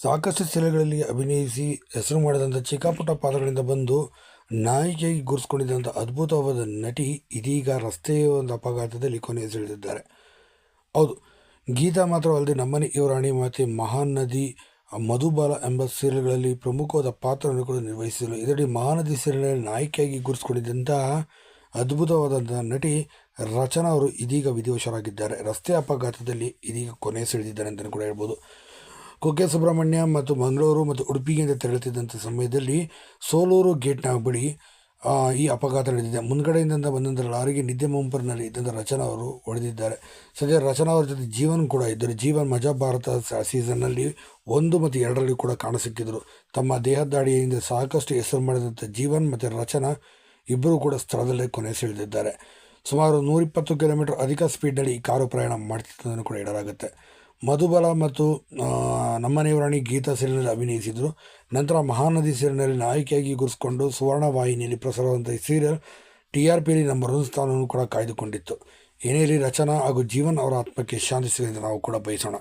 ಸಾಕಷ್ಟು ಸೀರೆಗಳಲ್ಲಿ ಅಭಿನಯಿಸಿ ಹೆಸರು ಮಾಡಿದಂಥ ಚಿಕ್ಕಾಪುಟ್ಟ ಪಾತ್ರಗಳಿಂದ ಬಂದು ನಾಯಕಿಯಾಗಿ ಗುರುಸ್ಕೊಂಡಿದ್ದಂಥ ಅದ್ಭುತವಾದ ನಟಿ ಇದೀಗ ರಸ್ತೆಯ ಒಂದು ಅಪಘಾತದಲ್ಲಿ ಕೊನೆಯುಸಿಳಿದಿದ್ದಾರೆ ಹೌದು, ಗೀತಾ ಮಾತ್ರವಲ್ಲದೆ ನಮ್ಮನೆ ಇವರಾಣಿ ಮಾತೆ ಮಹಾನ್ ನದಿ ಮಧುಬಾಲ ಎಂಬ ಸೀರಿಯಲ್ಗಳಲ್ಲಿ ಪ್ರಮುಖವಾದ ಪಾತ್ರವನ್ನು ಕೂಡ ನಿರ್ವಹಿಸಿದರು ಇದರಲ್ಲಿ ಮಹಾನದಿ ಸೀರಿಯಲ್ನಲ್ಲಿ ನಾಯಕಿಯಾಗಿ ಗುರುಸ್ಕೊಂಡಿದ್ದಂತಹ ಅದ್ಭುತವಾದಂಥ ನಟಿ ರಚನಾ ಅವರು ಇದೀಗ ವಿಧಿವಶರಾಗಿದ್ದಾರೆ. ರಸ್ತೆ ಅಪಘಾತದಲ್ಲಿ ಇದೀಗ ಕೊನೆ ಸೆಳೆದಿದ್ದಾರೆ ಅಂತಲೂ ಕೂಡ ಹೇಳ್ಬೋದು. ಕುಕ್ಕೆ ಸುಬ್ರಹ್ಮಣ್ಯ ಮತ್ತು ಮಂಗಳೂರು ಮತ್ತು ಉಡುಪಿಗೆ ತೆರಳುತ್ತಿದ್ದಂಥ ಸಮಯದಲ್ಲಿ ಸೋಲೂರು ಗೇಟ್ನ ಬಳಿ ಈ ಅಪಘಾತ ನಡೆದಿದೆ. ಮುಂದ್ಗಡೆಯಿಂದ ಬಂದಂಥ ಲಾರಿಗೆ ನಿದ್ದೆ ಮುಂಪರ್ನಲ್ಲಿ ಇದ್ದಂಥ ರಚನಾ ಅವರು ಹೊಡೆದಿದ್ದಾರೆ ಸದ್ಯ ರಚನಾ ಅವರ ಜೊತೆ ಜೀವನ್ ಕೂಡ ಇದ್ದರು. ಜೀವನ್ ಮಜಾ ಭಾರತ ಸೀಸನ್ನಲ್ಲಿ ಒಂದು ಮತ್ತು ಎರಡರಲ್ಲಿ ಕೂಡ ಕಾಣಸಿಕ್ಕಿದ್ರು. ತಮ್ಮ ದೇಹದಾಡಿಯಿಂದ ಸಾಕಷ್ಟು ಹೆಸರು ಮಾಡಿದಂಥ ಜೀವನ್ ಮತ್ತು ರಚನಾ ಇಬ್ಬರು ಕೂಡ ಸ್ಥಳದಲ್ಲೇ ಕೊನೆ ಸೆಳೆದಿದ್ದಾರೆ. ಸುಮಾರು ನೂರಿಪ್ಪತ್ತು ಕಿಲೋಮೀಟರ್ ಅಧಿಕ ಸ್ಪೀಡ್ನಲ್ಲಿ ಈ ಕಾರು ಪ್ರಯಾಣ ಮಾಡ್ತಿದ್ದನ್ನು ಕೂಡ ಹೇಳಲಾಗುತ್ತೆ. ಮಧುಬಲ ಮತ್ತು ನಮ್ಮನೆಯವರಾಣಿ ನಮ್ಮನೆ ರಾಣಿ ಗೀತಾ ಸೀರಿಯಲ್ನಲ್ಲಿ ಅಭಿನಯಿಸಿದರು. ನಂತರ ಮಹಾನದಿ ಸೀರಿಯಲ್ನಲ್ಲಿ ನಾಯಕಿಯಾಗಿ ಗುರುಸ್ಕೊಂಡು ಸುವರ್ಣ ವಾಹಿನಿಯಲ್ಲಿ ಪ್ರಸಾರವಾದಂಥ ಈ ಸೀರಿಯಲ್ ಟಿ ಆರ್ ಪಿಯಲ್ಲಿ ನಮ್ಮ ಸ್ಥಾನವನ್ನು ಕೂಡ ಕಾಯ್ದುಕೊಂಡಿತ್ತು. ಏನೇ ಇರಲಿ ರಚನಾ ಹಾಗೂ ಜೀವನ್ ಅವರ ಆತ್ಮಕ್ಕೆ ಶಾಂತಿ ಸಿಗಲಿ ಎಂದು ನಾವು ಕೂಡ ಬಯಸೋಣ.